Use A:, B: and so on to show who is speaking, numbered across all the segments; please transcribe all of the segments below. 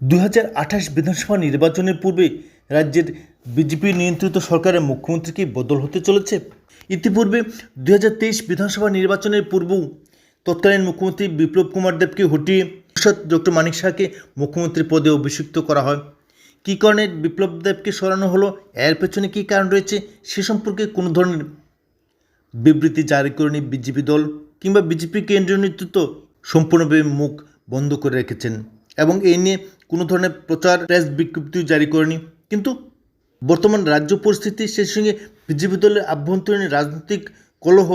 A: দুই হাজার আঠাশ বিধানসভা নির্বাচনের পূর্বে রাজ্যের বিজেপি নিয়ন্ত্রিত সরকারের মুখ্যমন্ত্রী কি বদল হতে চলেছে। ইতিপূর্বে দুই হাজার তেইশ বিধানসভা নির্বাচনের পূর্বেও তৎকালীন মুখ্যমন্ত্রী বিপ্লব কুমার দেবকে হটিয়ে ডক্টর মানিক শাহকে মুখ্যমন্ত্রী পদে অভিষিক্ত করা হয়। কী কারণে বিপ্লব দেবকে সরানো হলো? এর পেছনে কী কারণ রয়েছে? সে সম্পর্কে কোনো ধরনের বিবৃতি জারি করেনি বিজেপি দল কিংবা বিজেপি কেন্দ্রীয় নেতৃত্ব। সম্পূর্ণভাবে মুখ বন্ধ করে রেখেছেন এবং এই নিয়ে কোনো ধরনের প্রচার প্রেস বিজ্ঞপ্তিও জারি করেনি। কিন্তু বর্তমান রাজ্য পরিস্থিতি সেই সঙ্গে বিজেপি দলের আভ্যন্তরীণ রাজনৈতিক কলহ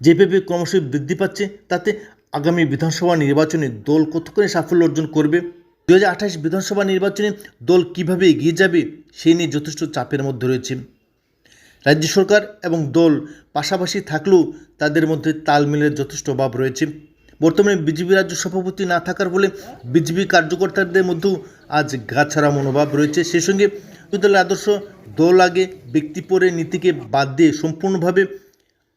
A: যেভাবে ক্রমশই বৃদ্ধি পাচ্ছে, তাতে আগামী বিধানসভা নির্বাচনে দল কতখানি সাফল্য অর্জন করবে? দু হাজার আঠাশ বিধানসভা নির্বাচনে দল কীভাবে এগিয়ে যাবে সেই নিয়ে যথেষ্ট চাপের মধ্যে রয়েছে। রাজ্য সরকার এবং দল পাশাপাশি থাকলেও তাদের মধ্যে তাল মিলের যথেষ্ট অভাব রয়েছে। বর্তমানে বিজেপি রাজ্য সভাপতি না থাকার ফলে বিজেপি কার্যকর্তাদের মধ্যেও আজ গাছাড়া মনোভাব রয়েছে। সেই সঙ্গে দলের আদর্শ দল আগে ব্যক্তি পরে নীতিকে বাদ দিয়ে সম্পূর্ণভাবে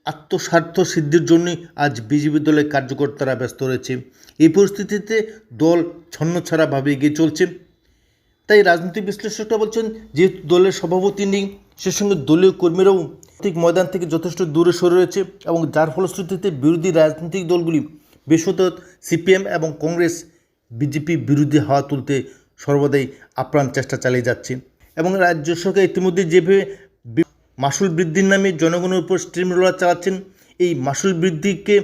A: আত্মস্বার্থ সিদ্ধির জন্যই আজ বিজেপি দলের কার্যকর্তারা ব্যস্ত রয়েছে। এই পরিস্থিতিতে দল ছন্নছাড়াভাবে এগিয়ে চলছে। তাই রাজনৈতিক বিশ্লেষকরা বলছেন, যেহেতু দলের সভাপতি নেই, সে সঙ্গে দলীয় কর্মীরাও ঠিক ময়দান থেকে যথেষ্ট দূরে সরে রয়েছে এবং যার ফলশ্রুতিতে বিরোধী রাজনৈতিক দলগুলি বিশেষত সিপিএম এবং কংগ্রেস বিজেপি বিরোধী হাওয়া তুলতে সর্বদাই আপ্রাণ চেষ্টা চালিয়ে যাচ্ছে। এবং রাজ্য সরকার ইতিমধ্যে যেভাবে মাসুল বৃদ্ধির নামে জনগণের উপর স্ট্রিম রোলার চালাচ্ছেন, এই মাসুল বৃদ্ধিকে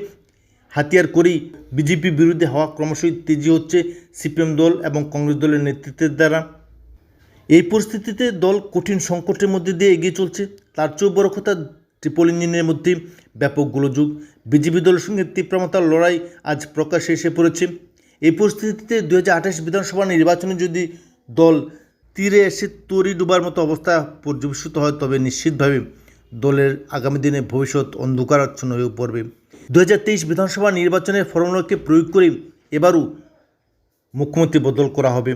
A: হাতিয়ার করেই বিজেপি বিরুদ্ধে হওয়া ক্রমশই তেজি হচ্ছে সিপিএম দল এবং কংগ্রেস দলের নেতৃত্বের দ্বারা। এই পরিস্থিতিতে দল কঠিন সংকটের মধ্যে দিয়ে এগিয়ে চলছে। তার চেয়েও বড় কথা ট্রিপল ইঞ্জিনের মধ্যে ব্যাপক গোলযোগ। বিজেপি দলের সঙ্গে তীব্রমতার লড়াই আজ প্রকাশ্যে এসে পড়েছে। এই পরিস্থিতিতে দু হাজার আঠাশ বিধানসভা নির্বাচনে যদি দল তীরে এসে তরি ডুবার মতো অবস্থা পর্যবেসিত হয়, তবে নিশ্চিতভাবে দলের আগামী দিনে ভবিষ্যৎ অন্ধকারাচ্ছন্ন হয়ে পড়বে। দু হাজার তেইশ বিধানসভা নির্বাচনের ফর্মুলাকে প্রয়োগ করে এবারও মুখ্যমন্ত্রী বদল করা হবে।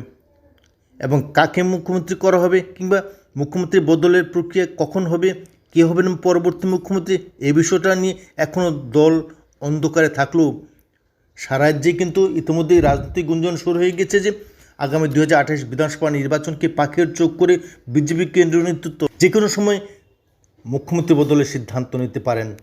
A: এবং কাকে মুখ্যমন্ত্রী করা হবে কিংবা মুখ্যমন্ত্রী বদলের প্রক্রিয়া কখন হবে কে হবেন পরবর্তী মুখ্যমন্ত্রী? এ বিষয়টা নিয়ে এখনও দল অন্ধকারে থাকলেও সারা রাজ্যে কিন্তু ইতিমধ্যেই রাজনৈতিক গুঞ্জন শুরু হয়ে গেছে যে আগামী দু হাজার আঠাশ বিধানসভা নির্বাচনকে পাখির চোখ করে বিজেপি কেন্দ্রীয় নেতৃত্ব যে কোনো সময় মুখ্যমন্ত্রী বদলের সিদ্ধান্ত নিতে পারেন।